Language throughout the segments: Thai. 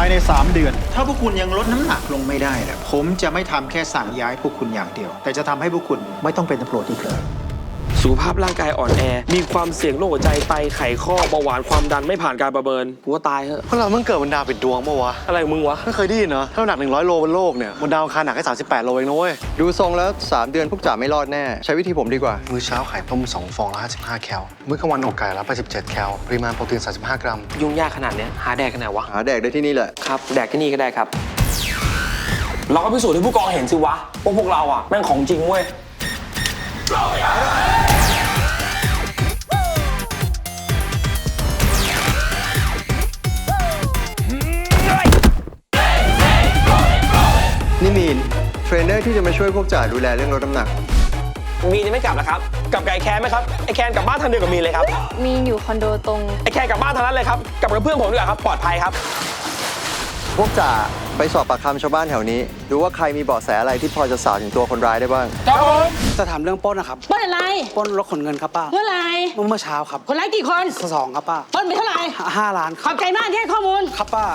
ายใน 3 เดือน ถ้าพวกคุณยังลดน้ำหนักลงไม่ได้นะผมจะไม่ทำแค่สั่งย้ายพวกคุณอย่างเดียว แต่จะทำให้พวกคุณไม่ต้องเป็นตำรวจอีกเลย สุขภาพร่างกายอ่อนแอ มีความเสี่ยงโรคหัวใจไตไขข้อเบาหวานความดันไม่ผ่านการประเมินกูว่าตายเถอะพวกเรามึงเกิดบนดาวปิดดวงปะวะอะไรของมึงวะไม่เคยได้ยินเนาะถ้าน้ำหนัก 100 โลบนโลกเนี่ยบนดาวอังคารหนักแค่38 โลเองนะเว้ยดูทรงแล้ว 3 เดือนพวกจ๋าไม่รอดแน่ ใช้วิธีผมดีกว่า มื้อเช้าไข่ต้ม 2 ฟองละ55 แคล มื้อกลางวันอกไก่ละ87 แคล ปริมาณโปรตีน 35 กรัม ยุ่งยากขนาดเนี้ยหาแดกกันไหนวะ หาแดกได้ที่นี่แหละ ครับ แดกที่นี่ก็ได้ครับ เราก็พิสูจน์ให้ผู้กองเห็นสิวะว่าพวกเราอะแม่งของจริงเว้ย นี่มีนเทรนเนอร์ที่จะมาช่วยพวกจ๋าดูแลเรื่องลดน้ำหนัก มีนยังไม่กลับแล้วครับ กลับกับไอ้แคนไหมครับ ไอ้แคนกลับบ้านทางเดียวกับมีนเลยครับ มีนอยู่คอนโดตรง ไอ้แคนกลับบ้านทางนั้นเลยครับ กลับกับเพื่อนผมดีกว่าครับ ปลอดภัยครับ พวกจ๋าไปสอบปากคำชาวบ้านแถวนี้ ดูว่าใครมีเบาะแสอะไรที่พอจะสาวถึงตัวคนร้ายได้บ้างจะถามเรื่องปล้นนะครับปล้นอะไรปล้นรถขนเงินครับป้าเมื่อไหรเมื่อเมื่อเช้าครับคนร้ายกี่คนสองครับป้าปล้นไปเท่าไหร่ห้าล้านคขรัอบบใจมากที่ให้ข้อมูลครับป้า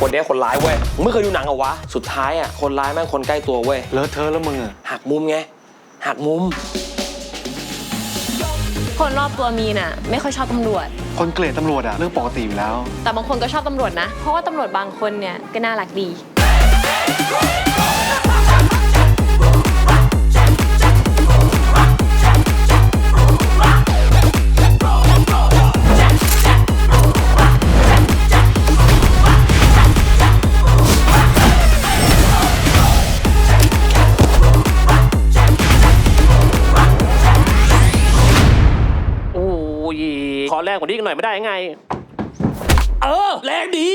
คนเนี้ยคนร้ายเว้ยมึงไม่เคยดูหนังเหรอวะสุดท้ายอะคนร้ายแม่งคนใกล้ตัวเว้ยเลอะเทอะแล้วมึงอะหักมุมไงหักมุม คนรอบตัวมีน่ะ ไม่ค่อยชอบตำรวจ คนเกลียดตำรวจอะเรื่องปกติอยู่แล้ว แต่บางคนก็ชอบตำรวจนะ เพราะว่าตำรวจบางคนเนี่ยก็น่ารักดี โอ้ย ขอแรงกว่านี้อีกหน่อยไม่ได้ยังไง เออ แรงดี